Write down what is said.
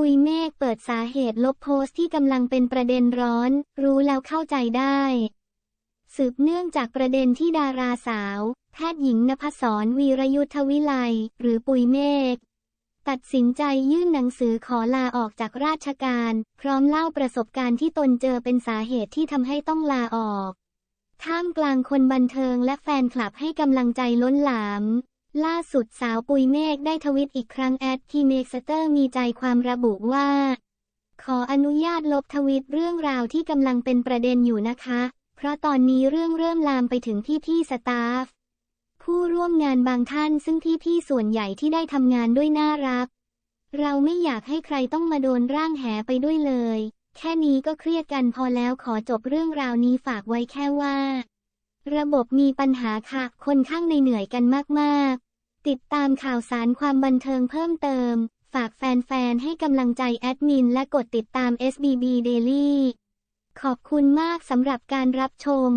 ปุยเมฆเปิดสาเหตุลบโพสต์ที่กำลังเป็นประเด็นร้อน รู้แล้วเข้าใจได้ สืบเนื่องจากประเด็นที่ดาราสาว แพทย์หญิงนภศรวีรยุทธวิไลหรือปุยเมฆตัดสินใจยื่นหนังสือขอลาออกจากราชการ พร้อมเล่าประสบการณ์ที่ตนเจอเป็นสาเหตุที่ทำให้ต้องลาออก ท่ามกลางคนบันเทิงและแฟนคลับให้กำลังใจล้นหลาม ล่าสุดสาวปุยเมฆได้ทวิตอีกครั้งแอดทีเมกสเตอร์มีใจความระบุว่า ขออนุญาตลบทวิตเรื่องราวที่กำลังเป็นประเด็นอยู่นะคะ เพราะตอนนี้เรื่องเริ่มลามไปถึงพี่ๆสตาฟ ผู้ร่วมงานบางท่านซึ่งพี่ๆส่วนใหญ่ที่ได้ทำงานด้วยน่ารัก เราไม่อยากให้ใครต้องมาโดนร่างแหไปด้วยเลย แค่นี้ก็เครียดกันพอแล้วขอจบเรื่องราวนี้ฝากไว้แค่ว่า ระบบมีปัญหาค่ะ คนข้างในเหนื่อยกันมากๆ ติดตามข่าวสารความบันเทิงเพิ่มเติม ฝากแฟนๆ ให้กำลังใจแอดมินและกดติดตาม SBB Daily ขอบคุณมากสำหรับการรับชม